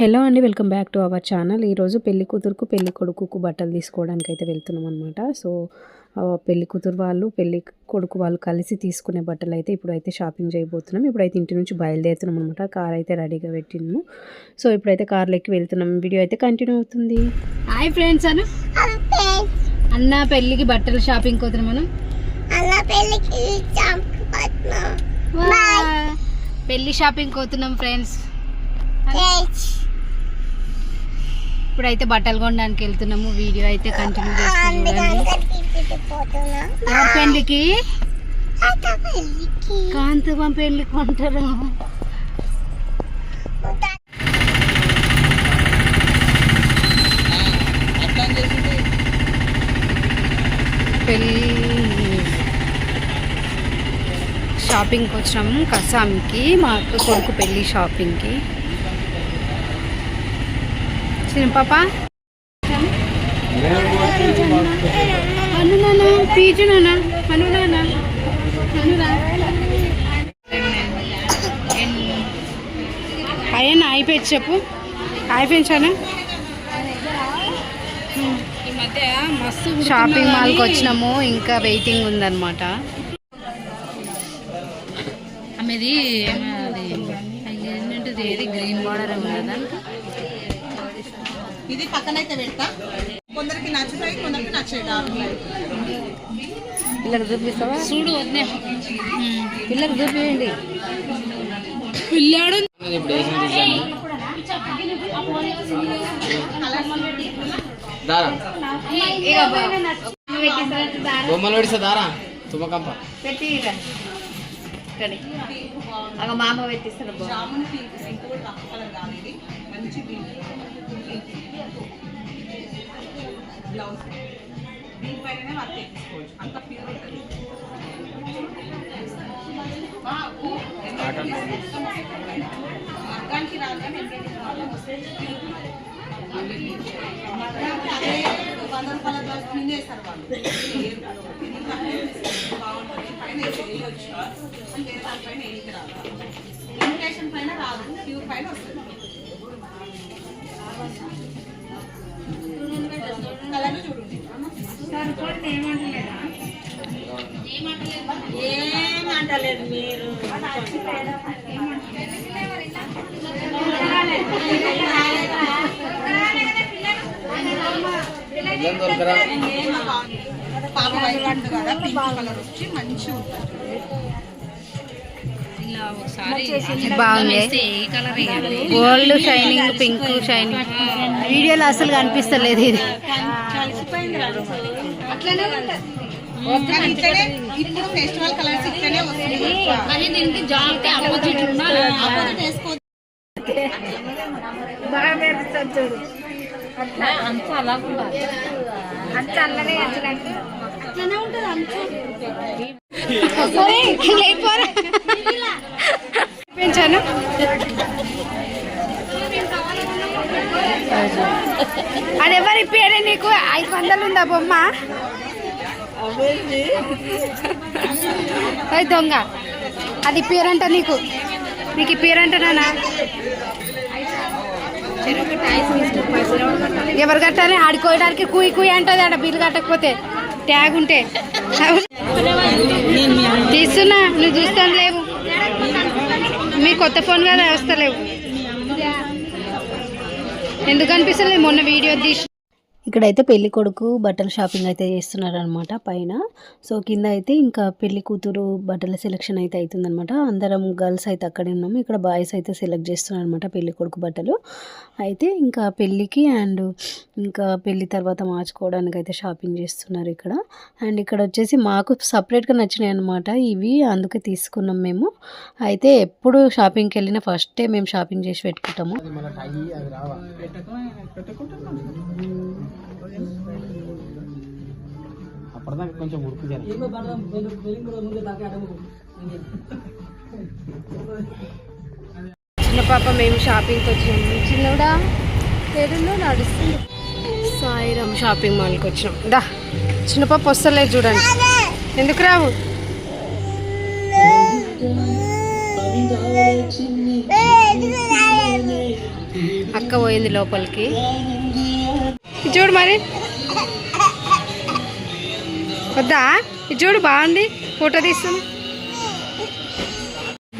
Hello అండి welcome back to our channel. ఈరోజు పెళ్ళి కూతురుకు పెళ్ళి కొడుకుకు బట్టలు తీసుకోవడానికి అయితే వెళ్తున్నాం అనమాట సో పెళ్ళి కూతురు వాళ్ళు పెళ్ళి కొడుకు వాళ్ళు కలిసి తీసుకునే బట్టలు అయితే ఇప్పుడైతే షాపింగ్ చేయబోతున్నాం. ఇప్పుడైతే ఇంటి నుంచి బయలుదేరుతున్నాం అనమాట కార్ అయితే రెడీగా పెట్టినాము సో ఇప్పుడైతే కార్లో ఎక్కి వెళ్తున్నాం. వీడియో అయితే కంటిన్యూ అవుతుంది. Hi friends Anu. అన్న పెళ్ళికి బట్టలు షాపింగ్ పోతున్నాం మనం! పెళ్ళి షాపింగ్ పోతున్నాం ఫ్రెండ్స్. ఇప్పుడైతే బట్టలు కొనడానికి వెళ్తున్నాము. వీడియో అయితే కంటిన్యూ చేస్తాం చూడండి. పోతున్నా ఎవరి పెళ్ళికి? అత్త పెళ్ళికి. కొంటారు. పెళ్ళి షాపింగ్కి వచ్చినాము. కసాంకి మా అక్క కొడుకు పెళ్ళి షాపింగ్కి. చిన్న పాప? అను నాన్న పీచు నాన్న అను నాన్న అనురా. అయ్యన్న అయిపోయి చెప్పు. అయిపోయించాను షాపింగ్ మాల్కి వచ్చినాము ఇంకా వెయిటింగ్ ఉందన్నమాట. ఆమెది అది ఏంటంటే ఏది గ్రీన్ బార్డర్ ఉంది కదా. ఇది పక్కనైతే పెడతా. కొందరికి నచ్చుతాయి కొందరికి డార్క్ పిల్లలకు చూపిస్తావా? చూడు వద్దే పిల్లలకు చూపించండి పిల్లాడు. దారా. బొమ్మలు పడిస్తా దారా? తుమ్మకంప. అగ మామ పెట్టిస్తారు జామున్ పింక్ పింక్ కూడా రఫ్ కలర్ కాదు ఇది మంచి పింక్ బ్లౌజ్ దీనిపైన వర్క్ చేసుకోవచ్చు అంత ప్యూర్ ఉంటుంది మగ్గానికి రాదు కానీ ఎంబ్రాయిడరీ ప్రాబ్లం వస్తుంది మగ్గానికి అదే వంద రూపాయల బ్లౌజ్ క్లీన్ చేస్తారు వాళ్ళు ఎందుకంటే బాగుంటుంది పైన వేయచ్చు అని వేరే దానిపైన వేయకి రాదు ఇమిటేషన్ పైన రాదు ప్యూర్ పైన వస్తుంది. కలర్ చూడండి ఏమంటలేదు మీరు పాప వైట్ కదా పింక్ కలర్ వచ్చి మంచిగా ఉంటుంది బాగుంది. Gold shining pink shining. వీడియోలో అసలు కనిపిస్తలేదు ఇది. కానీ ఇట్లనే ఇప్పుడు ఫెస్టివల్ కలర్స్ ఇట్లనే వస్తుంది కానీ దీనికి జాల్కి ఆపోజిట్ ఉండాలి. ఆపోజిట్ వేసుకో. అంత అలా పెంచాను అది ఎవరి పేరే నీకు? ఐదు వందలు ఉందా బొమ్మ? దొంగ అది పేరంట నీకు. నీకు పేరంట నానా ఎవరు కట్టాలి? ఆడుకోవడానికి కుయ్ కుయ్ అంటది ఆడ బిల్లు కట్టకపోతే. ట్యాగ్ ఉంటే. తీస్తున్నా నువ్వు చూస్తాను లేవు. కొత్త ఫోన్ కదా వస్తలేవు. ఎందుకు అనిపిస్తలేదు మొన్న వీడియో తీసి ఇక్కడైతే పెళ్ళి కొడుకు బట్టల షాపింగ్ అయితే చేస్తున్నారనమాట పైన. సో కింద అయితే ఇంకా పెళ్ళి కూతురు బట్టల సెలెక్షన్ అయితే అవుతుందనమాట అందరం గర్ల్స్ అయితే అక్కడే ఉన్నాము. ఇక్కడ బాయ్స్ అయితే సెలెక్ట్ చేస్తున్నారు అనమాట పెళ్ళి కొడుకు బట్టలు. అయితే ఇంకా పెళ్ళికి అండ్ ఇంకా పెళ్ళి తర్వాత మార్చుకోవడానికి అయితే షాపింగ్ చేస్తున్నారు ఇక్కడ. అండ్ ఇక్కడ వచ్చేసి మాకు సపరేట్గా నచ్చినాయి అనమాట ఇవి. అందుకే తీసుకున్నాం మేము. అయితే ఎప్పుడు షాపింగ్కి వెళ్ళినా ఫస్టే మేము షాపింగ్ చేసి పెట్టుకుంటాము. అప్పటిదాకా కొంచెం ఉడుకు జర. చిన్న పాప మేము షాపింగ్కి వచ్చాము. చిన్నడా? పేరులో నడుస్తుంది. సాయిరామ్ షాపింగ్ మాల్కి వచ్చినాం దా చిన్న పాప వస్తలేదు చూడండి. ఎందుకు రావు? అక్క పోయింది లోపలికి. చూడు మరి. వద్దా? ఇది చూడు బాగుంది. ఫోటో తీస్తుంది.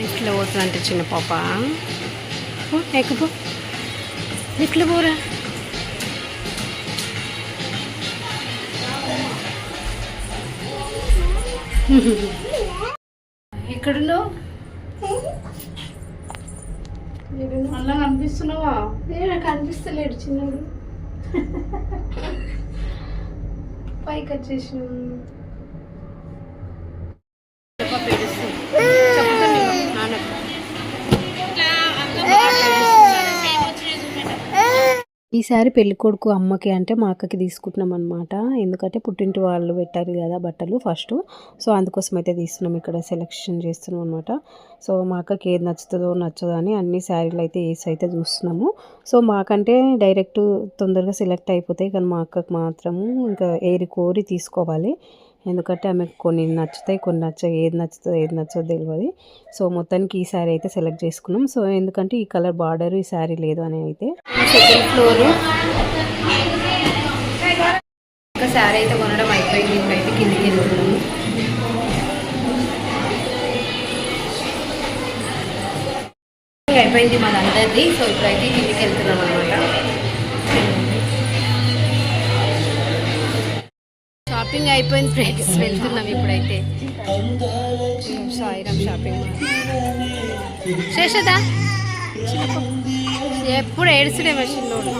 లిఫ్ట్లో పోతుందంటే చిన్న పాప. పో, ఎక్కపో లిఫ్ట్లో పోరా. ఎక్కడున్నావు? అలా కనిపిస్తున్నావా? కనిపిస్తలేడు చిన్నడు పైకి వచ్చేసినాం ఈసారి పెళ్ళి కొడుకు అమ్మకి అంటే మా అక్కకి తీసుకుంటున్నాం అనమాట ఎందుకంటే పుట్టింటి వాళ్ళు పెట్టారు కదా బట్టలు ఫస్ట్ సో అందుకోసం అయితే తీస్తున్నాం ఇక్కడ సెలెక్షన్ చేస్తున్నాం అనమాట సో మా అక్కకి ఏది నచ్చుతుందో నచ్చదో అని అన్ని శారీలు అయితే వేసి అయితే చూస్తున్నాము. సో మాకంటే డైరెక్ట్ తొందరగా సెలెక్ట్ అయిపోతాయి. కానీ మా అక్కకి మాత్రము ఇంకా ఏరి కోరి తీసుకోవాలి. ఎందుకంటే ఆమెకు కొన్ని నచ్చుతాయి కొన్ని నచ్చ ఏది నచ్చుతుందో ఏది నచ్చదో తెలియదు సో మొత్తానికి ఈ శారీ అయితే సెలెక్ట్ చేసుకున్నాం. సో ఎందుకంటే ఈ కలర్ బార్డర్ ఈ శారీ లేదు అని అయితే. సెకండ్ ఫ్లోర్ ఒక శారీ అయితే కొనడం అయిపోయింది. ఇప్పుడైతే కిందికి వెళ్తున్నాము. అయిపోయింది మాది సో ఇప్పుడైతే కిందికి వెళ్తున్నాం షాపింగ్ అయిపోయింది ఫ్రెండ్స్ వెళ్తున్నాం ఇప్పుడైతే. సాయిరామ్ షాపింగ్ శేషదా ఎప్పుడు ఏడుస్తుడే మషిన్లోడు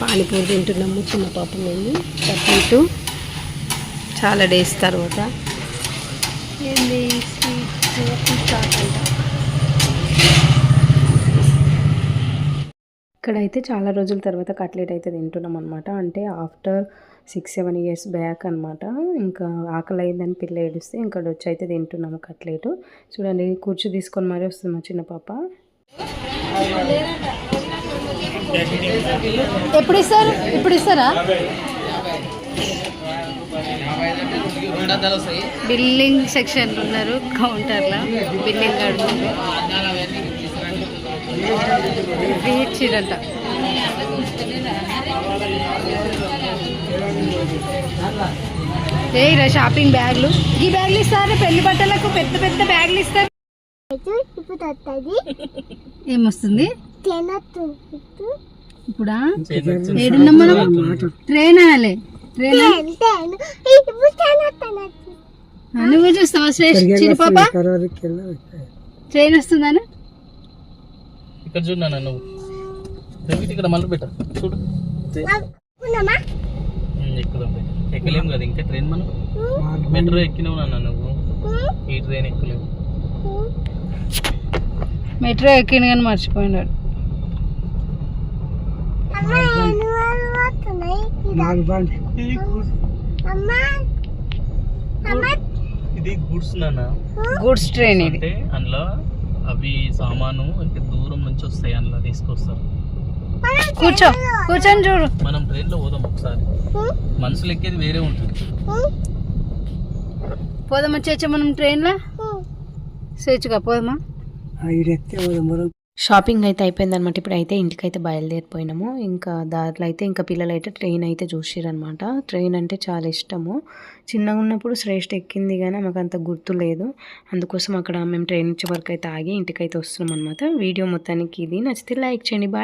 పానీపూరి తింటున్నాము చిన్న పాప మేము కట్లెట్ చాలా డేస్ తర్వాత. ఏంది? స్వీట్ చాట్ ఇక్కడైతే చాలా రోజుల తర్వాత కట్లెట్ అయితే తింటున్నాం అనమాట అంటే after six seven years back అనమాట ఇంకా ఆకలి అయిందని పిల్ల ఏడిస్తే ఇంకా వచ్చి అయితే తింటున్నాము కట్లెట్. చూడండి కూర్చో తీసుకొని మరీ వస్తుంది మా చిన్న పాప. ఎప్పుడు ఇస్తారు ఇప్పుడు ఇస్తారా బిల్లింగ్ సెక్షన్ ఉన్నారు కౌంటర్లో. బిల్లింగ్ ఏరా షాపింగ్ బ్యాగ్లు. ఈ బ్యాగ్లు ఇస్తారు? పెళ్ళి బట్టలకు పెద్ద పెద్ద బ్యాగ్లు ఇస్తారు. వస్తుంది ఏమొస్తుంది? ఇప్పుడు? ఏడున్నాం మనం? ట్రైన్ అనాలి. ట్రైన్ నువ్వు చూస్తావా శ్రేష్ఠ చిన్న పాప? ట్రైన్ వస్తుందని ఇక్కడ చూడన్నా నువ్వు. రవికి ఇక్కడ మళ్ళీ పెట్ట. చూడు. ఎక్కుదాం. ఎక్కలేం కదా ఇంకా ట్రైన్ మనం? మెట్రో ఎక్కినావు నాన్న నువ్వు. ఈ ట్రైన్ ఎక్కలేవు. మెట్రో ఎక్కిండు కానీ మర్చిపోయినాడు. ఇది గుడ్స్ నాన్న. గుడ్స్ ట్రైన్ ఇది. అంటే అందులో అవి సామాను ఇంకా దూరం నుంచి వస్తాయి అందులో తీసుకొస్తారు. కూర్చో కూర్చొని చూడు. మనం ట్రైన్లో పోదాం ఒకసారి. మనుషులు ఎక్కేది వేరే ఉంటుంది. పోదామా చేచ్చా మనం ట్రైన్లో? స్వేచ్ఛగా పోదామా? షాపింగ్ అయితే అయిపోయిందనమాట ఇప్పుడు అయితే ఇంటికి అయితే బయలుదేరిపోయినాము. ఇంకా దారిలో అయితే ఇంకా పిల్లలు అయితే ట్రైన్ అయితే చూసిరనమాట ట్రైన్ అంటే చాలా ఇష్టము. చిన్నగా ఉన్నప్పుడు శ్రేష్ఠ ఎక్కింది కానీ మాకు అంత గుర్తు లేదు. అందుకోసం అక్కడ మేము ట్రైన్ వచ్చే వరకు అయితే ఆగి ఇంటికి అయితే వస్తున్నాం అనమాట వీడియో మొత్తానికి ఇది. నచ్చితే లైక్ చేయండి. బాయ్